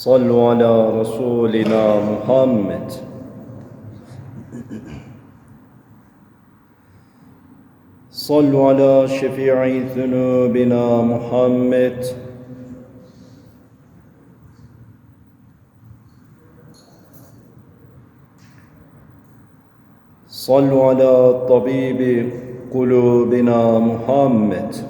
صلوا على رسولنا محمد. صلوا على شفيع ذنوبنا محمد. صلوا على طبيب قلوبنا محمد.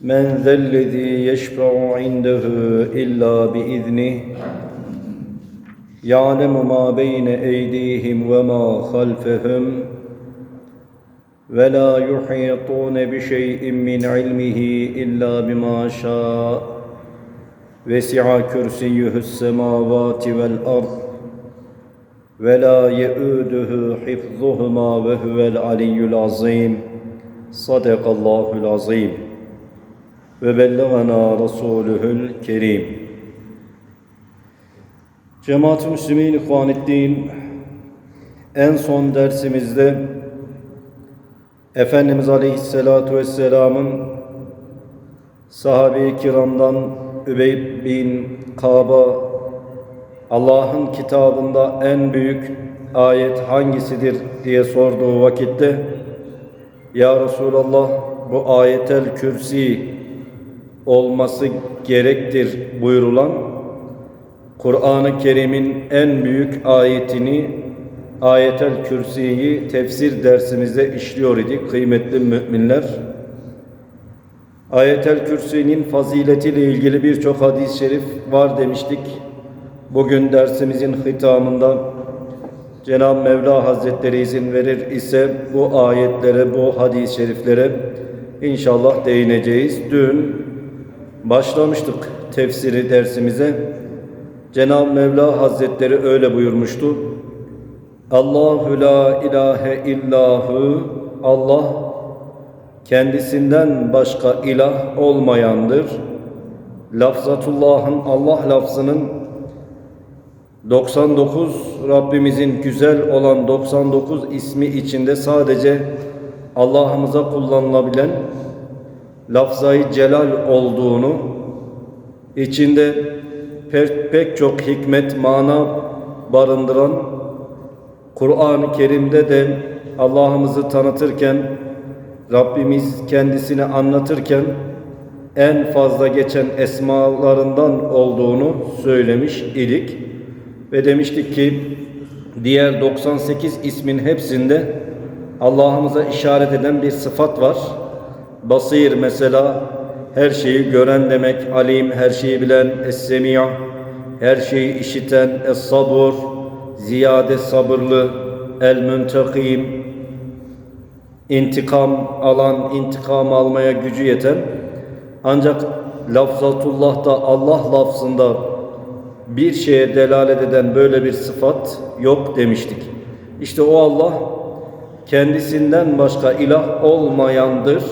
من ذا الذي يشفع عنده إلا بإذنه يعلم ما بين أيديهم وما خلفهم ولا يحيطون بشيء من علمه إلا بما شاء وسع كرسيه السماوات والأرض ولا يؤوده حفظهما وهو العلي العظيم صدق الله العظيم ve bellegana Resulühül Kerim. Cemaat-i Müslümin İhvaneddin en son dersimizde Efendimiz Aleyhisselatu Vesselam'ın sahabe-i kiramdan Übey bin Kaba Allah'ın kitabında en büyük ayet hangisidir diye sorduğu vakitte Ya Resulallah bu ayetel kürsi olması gerektir buyurulan Kur'an-ı Kerim'in en büyük ayetini Ayetel Kürsi'yi tefsir dersimizde işliyor idik kıymetli müminler. Ayetel Kürsi'nin faziletiyle ilgili birçok hadis-i şerif var demiştik. Bugün dersimizin hitamında Cenab-ı Mevla Hazretleri izin verir ise bu ayetlere, bu hadis-i şeriflere inşallah değineceğiz. Dün başlamıştık tefsiri dersimize. Cenab-ı Mevla Hazretleri öyle buyurmuştu. Allahu la ilahe illahu Allah kendisinden başka ilah olmayandır. Lafzatullah'ın Allah lafzının 99 Rabbimizin güzel olan 99 ismi içinde sadece Allah'ımıza kullanılabilen lafzayı celal olduğunu içinde pek, çok hikmet, mana barındıran Kur'an-ı Kerim'de de Allah'ımızı tanıtırken Rabbimiz kendisini anlatırken en fazla geçen esmalarından olduğunu söylemiş idik. Ve demiştik ki diğer 98 ismin hepsinde Allah'ımıza işaret eden bir sıfat var. Basir mesela her şeyi gören demek, alim her şeyi bilen, es-semi' her şeyi işiten, es-sabur ziyade sabırlı, el-müntekim intikam alan, intikam almaya gücü yeten ancak lafzatullah'ta Allah lafzında bir şeye delalet eden böyle bir sıfat yok demiştik. İşte o Allah kendisinden başka ilah olmayandır.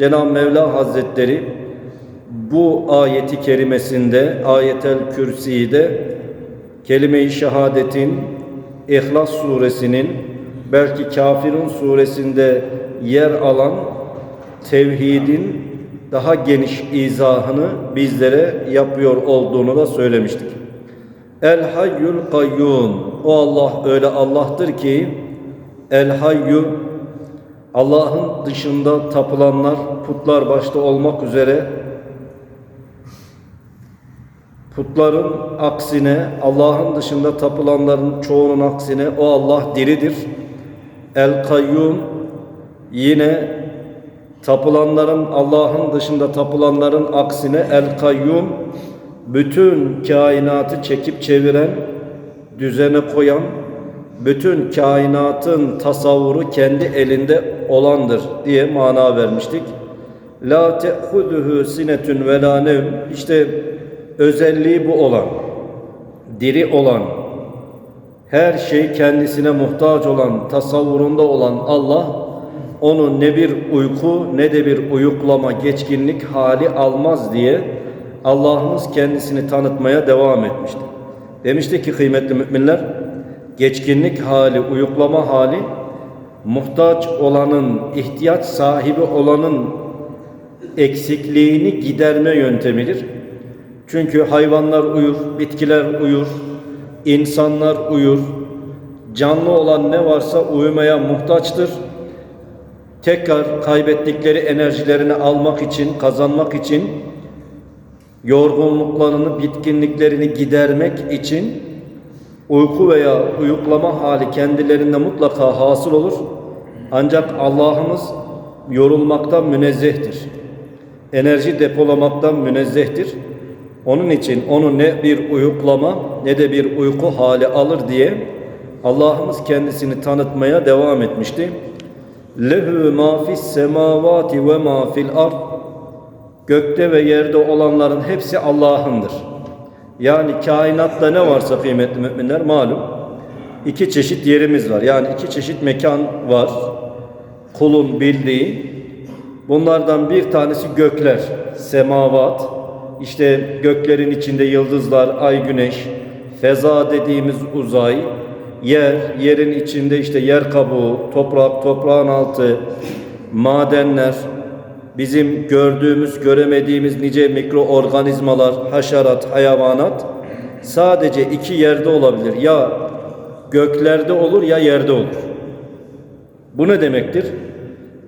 Cenab-ı Mevla Hazretleri bu ayeti kerimesinde ayetel kürside kelime-i şehadetin İhlas suresinin belki Kafirun suresinde yer alan tevhidin daha geniş izahını bizlere yapıyor olduğunu da söylemiştik. El hayyul kayyum. O Allah öyle Allah'tır ki El hayyu Allah'ın dışında tapılanlar, putlar başta olmak üzere Putların aksine, Allah'ın dışında tapılanların çoğunun aksine o Allah diridir. El Kayyum yine tapılanların Allah'ın dışında tapılanların aksine El Kayyum bütün kainatı çekip çeviren, düzene koyan, bütün kainatın tasavvuru kendi elinde olandır diye mana vermiştik. La te'huduhu sinetun ve la nevm. İşte özelliği bu olan, diri olan, her şey kendisine muhtaç olan, tasavvurunda olan Allah, onu ne bir uyku ne de bir uyuklama, geçkinlik hali almaz diye Allah'ımız kendisini tanıtmaya devam etmişti. Demişti ki kıymetli müminler, geçkinlik hali, uyuklama hali, muhtaç olanın, ihtiyaç sahibi olanın eksikliğini giderme yöntemidir. Çünkü hayvanlar uyur, bitkiler uyur, insanlar uyur. Canlı olan ne varsa uyumaya muhtaçtır. Tekrar kaybettikleri enerjilerini almak için, kazanmak için, yorgunluklarını, bitkinliklerini gidermek için uyku veya uyuklama hali kendilerinde mutlaka hasıl olur. Ancak Allah'ımız yorulmaktan münezzehtir. Enerji depolamaktan münezzehtir. Onun için onu ne bir uyuklama ne de bir uyku hali alır diye Allah'ımız kendisini tanıtmaya devam etmişti. Lehu ma fis semavati ve ma fil ard. Gökte ve yerde olanların hepsi Allah'ındır. Yani kainatta ne varsa kıymetli müminler malum iki çeşit yerimiz var. Yani iki çeşit mekan var. Kulun bildiği. Bunlardan bir tanesi gökler, semavat. İşte göklerin içinde yıldızlar, ay, güneş, feza dediğimiz uzay, yer, yerin içinde işte yer kabuğu, toprak, toprağın altı, madenler, bizim gördüğümüz, göremediğimiz nice mikroorganizmalar, haşerat, hayvanat sadece iki yerde olabilir. Ya göklerde olur ya yerde olur. Bu ne demektir?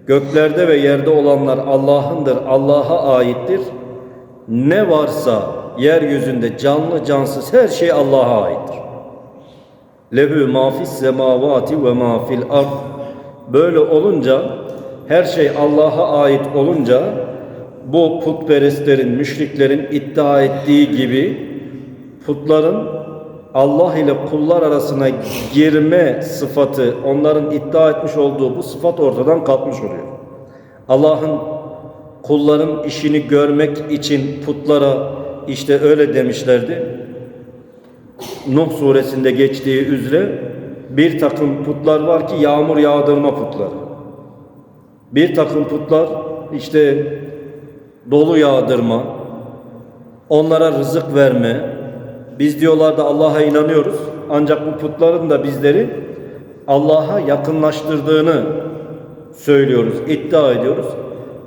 Göklerde ve yerde olanlar Allah'ındır, Allah'a aittir. Ne varsa yeryüzünde canlı cansız her şey Allah'a aittir. Lehu ma fis semavati ve ma fil ard. Böyle olunca her şey Allah'a ait olunca bu putperestlerin, müşriklerin iddia ettiği gibi putların Allah ile kullar arasına girme sıfatı, onların iddia etmiş olduğu bu sıfat ortadan kalkmış oluyor. Allah'ın kulların işini görmek için putlara işte öyle demişlerdi. Nuh suresinde geçtiği üzere bir takım putlar var ki yağmur yağdırma putları. Bir takım putlar işte dolu yağdırma, onlara rızık verme. Biz diyorlar Allah'a inanıyoruz. Ancak bu putların da bizleri Allah'a yakınlaştırdığını söylüyoruz, iddia ediyoruz.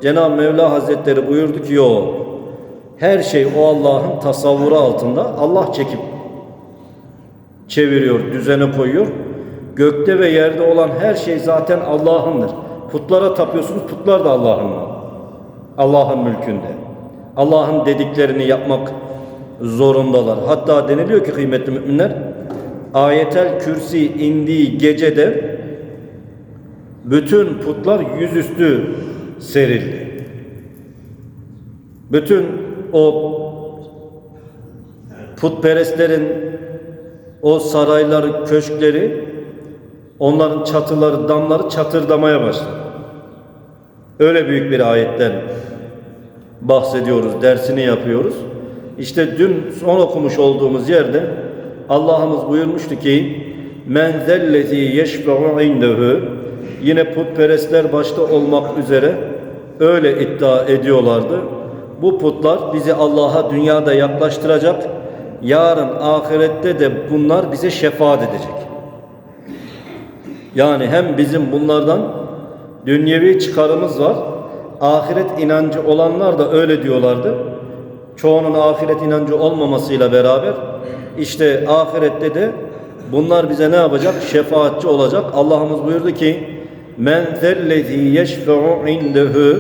Cenab-ı Mevla Hazretleri buyurdu ki yok. Her şey o Allah'ın tasavvuru altında Allah çekip çeviriyor, düzene koyuyor. Gökte ve yerde olan her şey zaten Allah'ındır. Putlara tapıyorsunuz, putlar da Allah'ın Allah'ın mülkünde. Allah'ın dediklerini yapmak zorundalar. Hatta deniliyor ki kıymetli müminler, ayetel kürsi indiği gecede bütün putlar yüzüstü serildi. Bütün o putperestlerin o sarayları, köşkleri, onların çatıları, damları çatırdamaya başladı. Öyle büyük bir ayetten bahsediyoruz, dersini yapıyoruz. İşte dün son okumuş olduğumuz yerde Allah'ımız buyurmuştu ki men zellezi yeşfe'u indehu yine putperestler başta olmak üzere öyle iddia ediyorlardı. Bu putlar bizi Allah'a dünyada yaklaştıracak. Yarın ahirette de bunlar bize şefaat edecek. Yani hem bizim bunlardan dünyevi çıkarımız var. Ahiret inancı olanlar da öyle diyorlardı. Çoğunun ahiret inancı olmamasıyla beraber işte ahirette de bunlar bize ne yapacak? Şefaatçi olacak. Allah'ımız buyurdu ki men zellezi yeşfe'u indehu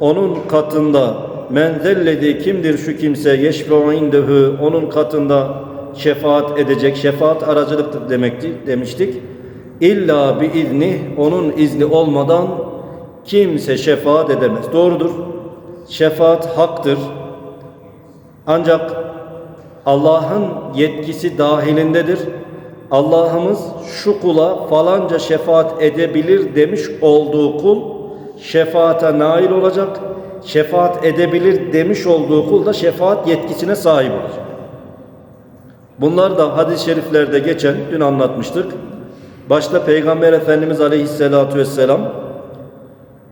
onun katında Men zellezi kimdir şu kimse yeşfe'u indehu onun katında şefaat edecek. Şefaat aracılıktır demekti demiştik. İlla bi izni onun izni olmadan kimse şefaat edemez. Doğrudur. Şefaat haktır. Ancak Allah'ın yetkisi dahilindedir. Allah'ımız şu kula falanca şefaat edebilir demiş olduğu kul şefaate nail olacak. Şefaat edebilir demiş olduğu kul da şefaat yetkisine sahip olacak. Bunlar da hadis-i şeriflerde geçen, dün anlatmıştık. Başta Peygamber Efendimiz Aleyhisselatü Vesselam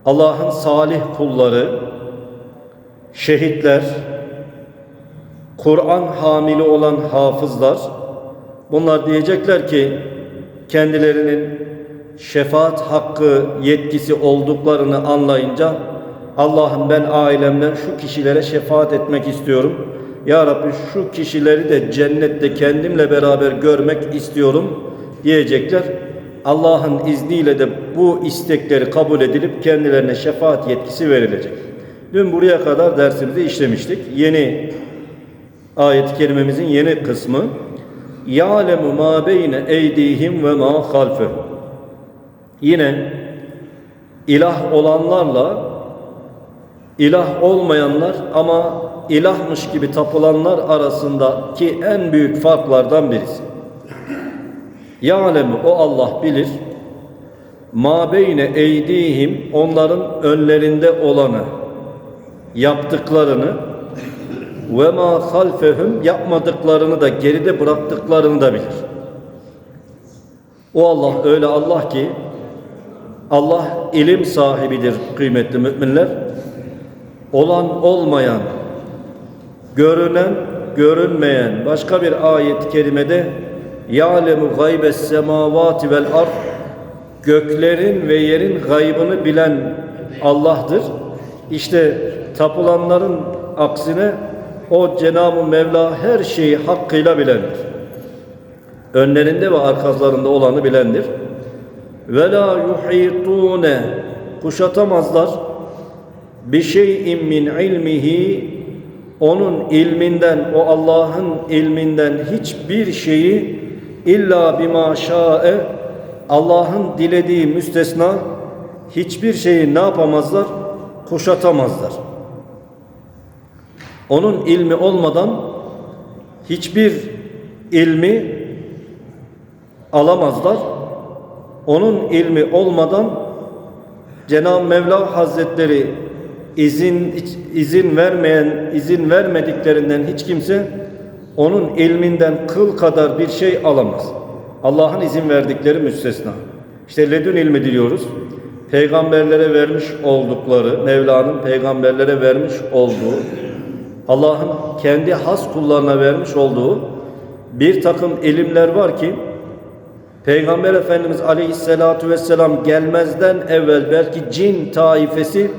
Allah'ın salih kulları, şehitler, Kur'an hamili olan hafızlar bunlar diyecekler ki kendilerinin şefaat hakkı yetkisi olduklarını anlayınca Allah'ım ben ailemden şu kişilere şefaat etmek istiyorum. Ya Rabbi şu kişileri de cennette kendimle beraber görmek istiyorum diyecekler. Allah'ın izniyle de bu istekleri kabul edilip kendilerine şefaat yetkisi verilecek. Dün buraya kadar dersimizi işlemiştik. Yeni ayet-i kerimemizin yeni kısmı ya'lemu ma beyne eydihim ve ma halfehum. Yine ilah olanlarla ilah olmayanlar ama ilahmış gibi tapılanlar arasındaki en büyük farklardan birisi. Ya'lemu o Allah bilir. Ma beyne eydihim onların önlerinde olanı yaptıklarını ve ma halfehum yapmadıklarını da geride bıraktıklarını da bilir. O Allah öyle Allah ki Allah ilim sahibidir kıymetli müminler. Olan olmayan, görünen görünmeyen başka bir ayet-i kerimede ya'lemu gaybes semavati vel ard göklerin ve yerin gaybını bilen Allah'tır. İşte tapılanların aksine o Cenab-ı Mevla her şeyi hakkıyla bilendir. Önlerinde ve arkalarında olanı bilendir. Ve la yuhitune kuşatamazlar bir şeyin min ilmihi onun ilminden o Allah'ın ilminden hiçbir şeyi illa bima şa'e Allah'ın dilediği müstesna hiçbir şeyi ne yapamazlar? Kuşatamazlar. Onun ilmi olmadan hiçbir ilmi alamazlar. Onun ilmi olmadan Cenab-ı Mevla Hazretleri izin izin vermeyen, izin vermediklerinden hiç kimse onun ilminden kıl kadar bir şey alamaz. Allah'ın izin verdikleri müstesna. İşte ledün ilmi diliyoruz. Peygamberlere vermiş oldukları, Mevla'nın peygamberlere vermiş olduğu, Allah'ın kendi has kullarına vermiş olduğu bir takım ilimler var ki Peygamber Efendimiz Aleyhisselatü Vesselam gelmezden evvel belki cin taifesi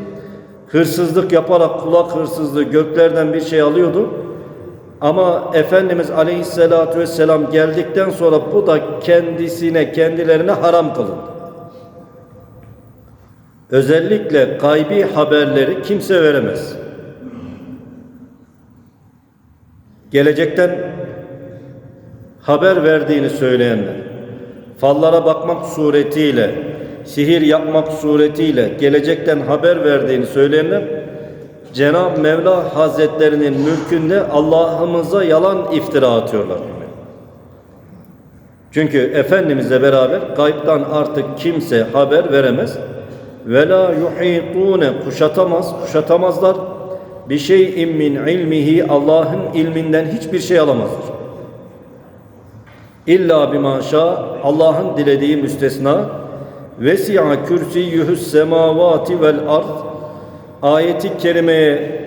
hırsızlık yaparak kulak hırsızlığı göklerden bir şey alıyordu. Ama Efendimiz Aleyhisselatü Vesselam geldikten sonra bu da kendisine, kendilerine haram kılındı. Özellikle gaybi haberleri kimse veremez. Gelecekten haber verdiğini söyleyenler, fallara bakmak suretiyle, sihir yapmak suretiyle gelecekten haber verdiğini söyleyenler, Cenab-ı Mevla Hazretlerinin mülkünde Allah'ımıza yalan iftira atıyorlar. Çünkü Efendimizle beraber gaybdan artık kimse haber veremez. Ve la yuhitune kuşatamaz, kuşatamazlar. Bir şeyin min ilmihi Allah'ın ilminden hiçbir şey alamazlar. İlla bima şa Allah'ın dilediği müstesna vesi'a kürsiyyuhus semavati vel ard ayeti kerimeye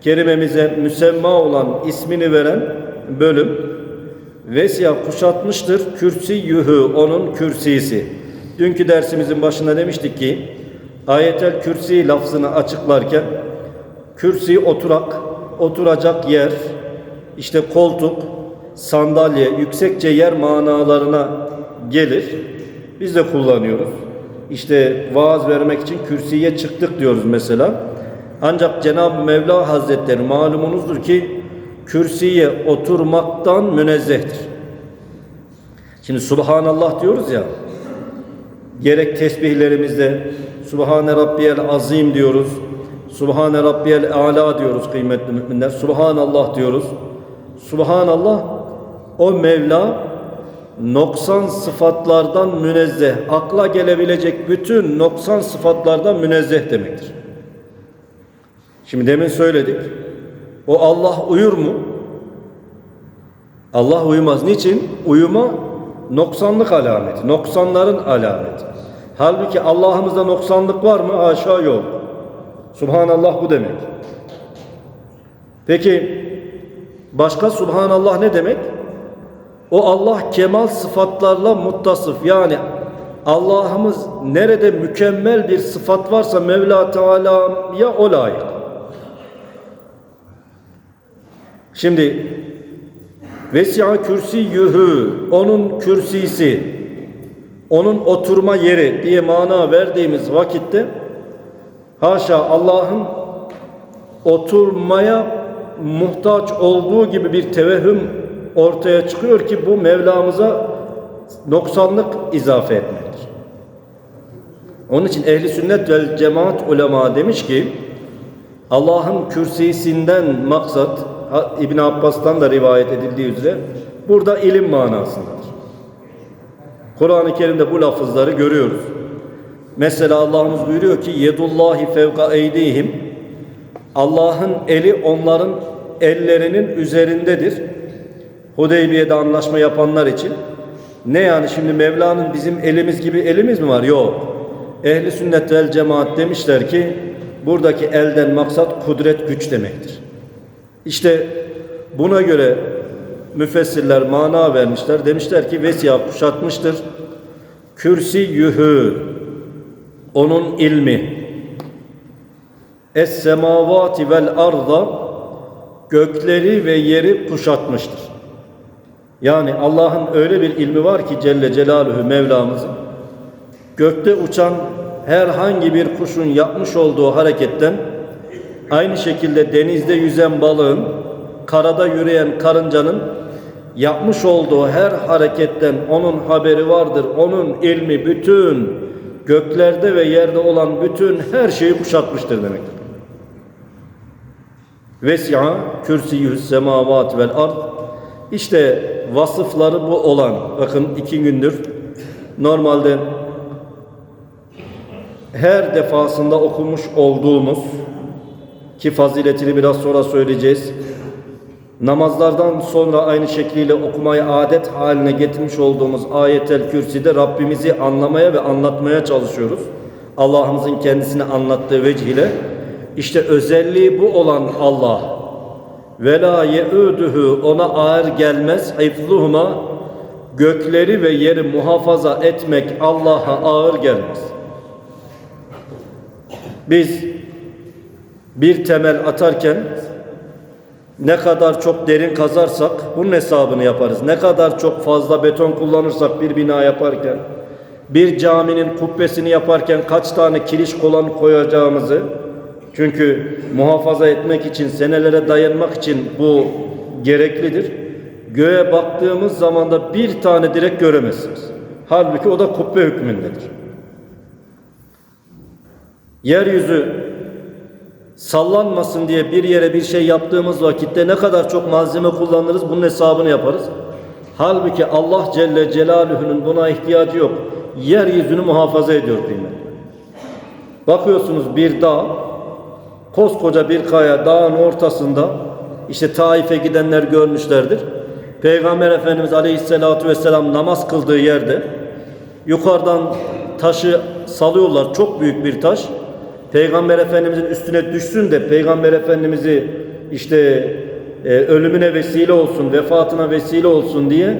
kerimemize müsemma olan ismini veren bölüm Vesya kuşatmıştır kürsi yuhu onun kürsisi. Dünkü dersimizin başında demiştik ki ayetel kürsi lafzını açıklarken kürsi oturak, oturacak yer, işte koltuk, sandalye, yüksekçe yer manalarına gelir. Biz de kullanıyoruz. İşte vaaz vermek için kürsüye çıktık diyoruz mesela. Ancak Cenab-ı Mevla Hazretleri malumunuzdur ki kürsüye oturmaktan münezzehtir. Şimdi Subhanallah diyoruz ya, gerek tesbihlerimizde Subhane Rabbiyel Azim diyoruz, Subhane Rabbiyel Ala diyoruz kıymetli müminler, Subhanallah diyoruz. Subhanallah o Mevla noksan sıfatlardan münezzeh, akla gelebilecek bütün noksan sıfatlardan münezzeh demektir. Şimdi demin söyledik. O Allah uyur mu? Allah uyumaz. Niçin? Uyuma noksanlık alameti, noksanların alameti. Halbuki Allah'ımızda noksanlık var mı? Haşa yok. Subhanallah bu demek. Peki başka Subhanallah ne demek? O Allah kemal sıfatlarla muttasıf. Yani Allah'ımız nerede mükemmel bir sıfat varsa Mevla Teala'ya o layık. Şimdi Vesi'a kürsiyühü onun kürsisi onun oturma yeri diye mana verdiğimiz vakitte haşa Allah'ın oturmaya muhtaç olduğu gibi bir tevehüm ortaya çıkıyor ki bu Mevlamıza noksanlık izafe etmektir. Onun için ehli sünnet vel cemaat ulema demiş ki Allah'ın kürsisinden maksat İbn Abbas'tan da rivayet edildiği üzere burada ilim manasındadır. Kur'an-ı Kerim'de bu lafızları görüyoruz. Mesela Allah'ımız buyuruyor ki yedullahi fevka eydihim Allah'ın eli onların ellerinin üzerindedir. Hudeybiye'de anlaşma yapanlar için. Ne yani şimdi Mevla'nın bizim elimiz gibi elimiz mi var? Yok. Ehli sünnet vel cemaat demişler ki buradaki elden maksat kudret güç demektir. İşte buna göre müfessirler mana vermişler. Demişler ki vesya kuşatmıştır. Kürsi yühü onun ilmi es semavati vel arda gökleri ve yeri kuşatmıştır. Yani Allah'ın öyle bir ilmi var ki Celle Celaluhu Mevlamızın gökte uçan herhangi bir kuşun yapmış olduğu hareketten aynı şekilde denizde yüzen balığın karada yürüyen karıncanın yapmış olduğu her hareketten onun haberi vardır. Onun ilmi bütün göklerde ve yerde olan bütün her şeyi kuşatmıştır demektir. Vesi'a kürsiyühü semavat vel ard işte vasıfları bu olan bakın iki gündür normalde her defasında okumuş olduğumuz ki faziletini biraz sonra söyleyeceğiz. Namazlardan sonra aynı şekliyle okumayı adet haline getirmiş olduğumuz ayetel kürsüde Rabbimizi anlamaya ve anlatmaya çalışıyoruz. Allah'ımızın kendisini anlattığı vecih ile. İşte özelliği bu olan Allah. Ve la ye'uduhu ona ağır gelmez. Hifzuhuma gökleri ve yeri muhafaza etmek Allah'a ağır gelmez. Biz bir temel atarken ne kadar çok derin kazarsak bunun hesabını yaparız. Ne kadar çok fazla beton kullanırsak bir bina yaparken, bir caminin kubbesini yaparken kaç tane kiriş kolan koyacağımızı çünkü muhafaza etmek için, senelere dayanmak için bu gereklidir. Göğe baktığımız zaman da bir tane direk göremezsiniz. Halbuki o da kubbe hükmündedir. Yeryüzü sallanmasın diye bir yere bir şey yaptığımız vakitte ne kadar çok malzeme kullanırız bunun hesabını yaparız. Halbuki Allah Celle Celaluhu'nun buna ihtiyacı yok. Yeryüzünü muhafaza ediyor kıymet. Bakıyorsunuz bir dağ, koskoca bir kaya dağın ortasında işte Taif'e gidenler görmüşlerdir. Peygamber Efendimiz Aleyhisselatü Vesselam namaz kıldığı yerde yukarıdan taşı salıyorlar. Çok büyük bir taş. Peygamber Efendimizin üstüne düşsün de Peygamber Efendimiz'i işte e, ölümüne vesile olsun, vefatına vesile olsun diye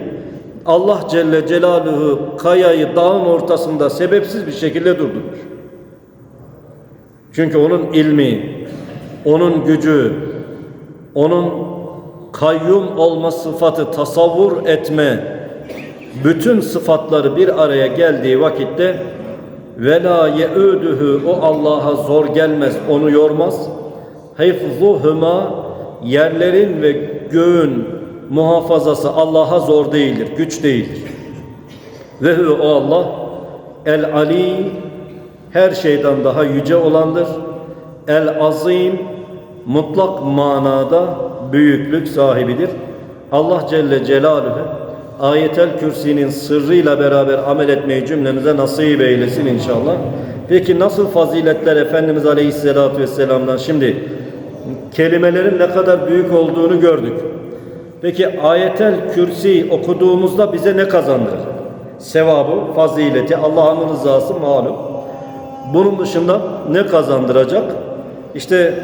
Allah Celle Celaluhu kayayı dağın ortasında sebepsiz bir şekilde durdurmuş. Çünkü onun ilmi, onun gücü, onun kayyum olma sıfatı tasavvur etme bütün sıfatları bir araya geldiği vakitte ve la ye'uduhu o Allah'a zor gelmez, onu yormaz. hıfzuhuma yerlerin ve göğün muhafazası Allah'a zor değildir, güç değildir. Ve o Allah el ali her şeyden daha yüce olandır. El azim mutlak manada büyüklük sahibidir. Allah Celle Celaluhu ayetel kürsinin sırrıyla beraber amel etmeyi cümlemize nasip eylesin inşallah. Peki nasıl faziletler Efendimiz Aleyhisselatü Vesselam'dan şimdi kelimelerin ne kadar büyük olduğunu gördük. Peki ayetel kürsi okuduğumuzda bize ne kazandırır? Sevabı, fazileti, Allah'ın rızası malum. Bunun dışında ne kazandıracak? İşte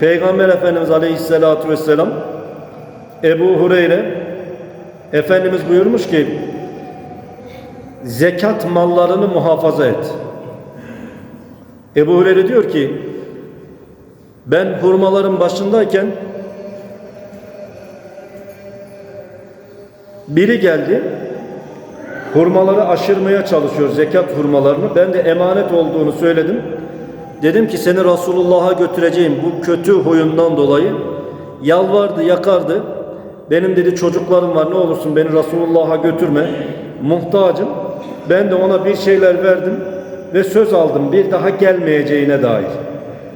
Peygamber Efendimiz Aleyhisselatü Vesselam Ebu Hureyre Efendimiz buyurmuş ki zekat mallarını muhafaza et. Ebu Hureyre diyor ki ben hurmaların başındayken biri geldi hurmaları aşırmaya çalışıyor zekat hurmalarını. Ben de emanet olduğunu söyledim. Dedim ki seni Resulullah'a götüreceğim bu kötü huyundan dolayı. Yalvardı, yakardı. Benim dedi çocuklarım var ne olursun beni Resulullah'a götürme. Muhtacım. Ben de ona bir şeyler verdim ve söz aldım bir daha gelmeyeceğine dair.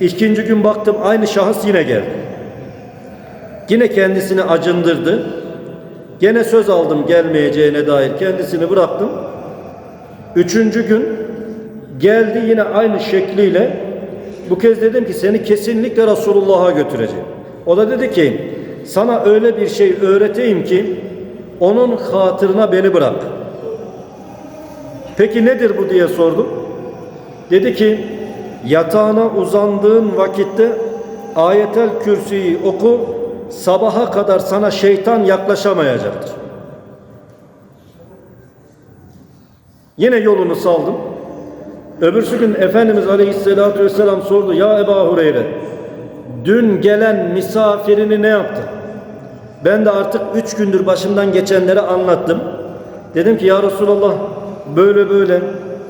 İkinci gün baktım aynı şahıs yine geldi. Yine kendisini acındırdı. Gene söz aldım gelmeyeceğine dair kendisini bıraktım. Üçüncü gün geldi yine aynı şekliyle bu kez dedim ki seni kesinlikle Resulullah'a götüreceğim. O da dedi ki sana öyle bir şey öğreteyim ki onun hatırına beni bırak. Peki nedir bu diye sordum. Dedi ki yatağına uzandığın vakitte ayetel kürsüyü oku sabaha kadar sana şeytan yaklaşamayacaktır. Yine yolunu saldım. Öbürsü gün Efendimiz Aleyhisselatü Vesselam sordu. Ya Ebu Hureyre dün gelen misafirini ne yaptı? Ben de artık üç gündür başımdan geçenleri anlattım. Dedim ki ya Resulallah böyle böyle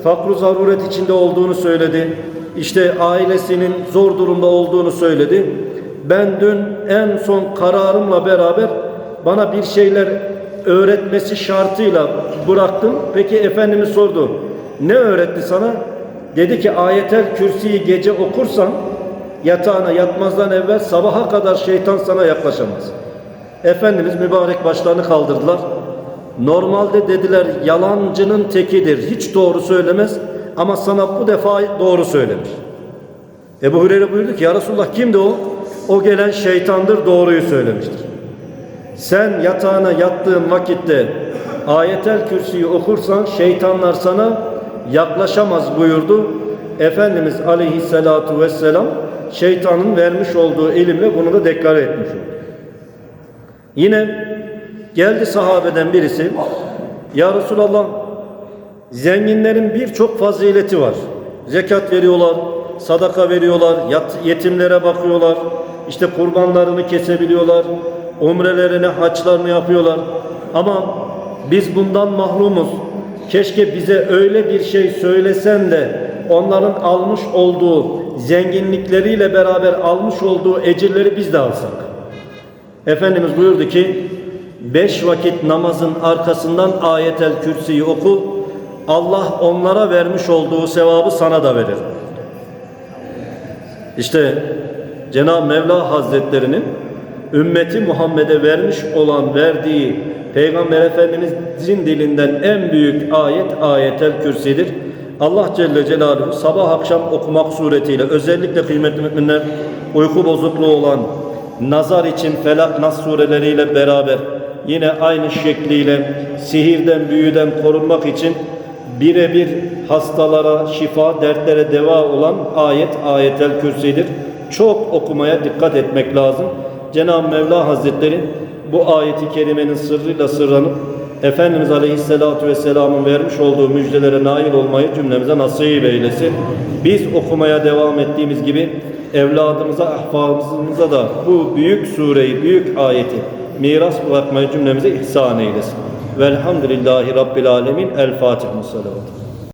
fakru zaruret içinde olduğunu söyledi. İşte ailesinin zor durumda olduğunu söyledi. Ben dün en son kararımla beraber bana bir şeyler öğretmesi şartıyla bıraktım. Peki Efendimiz sordu. Ne öğretti sana? Dedi ki ayetel kürsüyü gece okursan yatağına yatmazdan evvel sabaha kadar şeytan sana yaklaşamaz. Efendimiz mübarek başlarını kaldırdılar. Normalde dediler yalancının tekidir. Hiç doğru söylemez ama sana bu defa doğru söylemiş. Ebu Hureyre buyurdu ki ya Resulullah kimdi o? O gelen şeytandır doğruyu söylemiştir. Sen yatağına yattığın vakitte ayetel kürsüyü okursan şeytanlar sana yaklaşamaz buyurdu. Efendimiz aleyhissalatu vesselam şeytanın vermiş olduğu ilimle bunu da deklar etmiş oldu. Yine geldi sahabeden birisi Ya Resulallah zenginlerin birçok fazileti var. Zekat veriyorlar, sadaka veriyorlar, yetimlere bakıyorlar, işte kurbanlarını kesebiliyorlar, umrelerine, haçlarını yapıyorlar. Ama biz bundan mahrumuz. Keşke bize öyle bir şey söylesen de onların almış olduğu zenginlikleriyle beraber almış olduğu ecirleri biz de alsak. Efendimiz buyurdu ki beş vakit namazın arkasından ayetel kürsüyü oku Allah onlara vermiş olduğu sevabı sana da verir. İşte Cenab-ı Mevla Hazretlerinin ümmeti Muhammed'e vermiş olan verdiği Peygamber Efendimizin dilinden en büyük ayet ayetel kürsidir. Allah Celle Celaluhu sabah akşam okumak suretiyle özellikle kıymetli müminler uyku bozukluğu olan nazar için Felak Nas sureleriyle beraber yine aynı şekliyle sihirden büyüden korunmak için birebir hastalara şifa, dertlere deva olan ayet ayetel kürsidir. Çok okumaya dikkat etmek lazım. Cenab-ı Mevla Hazretleri bu ayeti kerimenin sırrıyla sırlanıp Efendimiz Aleyhisselatü Vesselam'ın vermiş olduğu müjdelere nail olmayı cümlemize nasip eylesin. Biz okumaya devam ettiğimiz gibi evladımıza, ahfazımıza da bu büyük sureyi, büyük ayeti miras bırakmayı cümlemize ihsan eylesin. Velhamdülillahi Rabbil Alemin. El Fatiha. Salavat.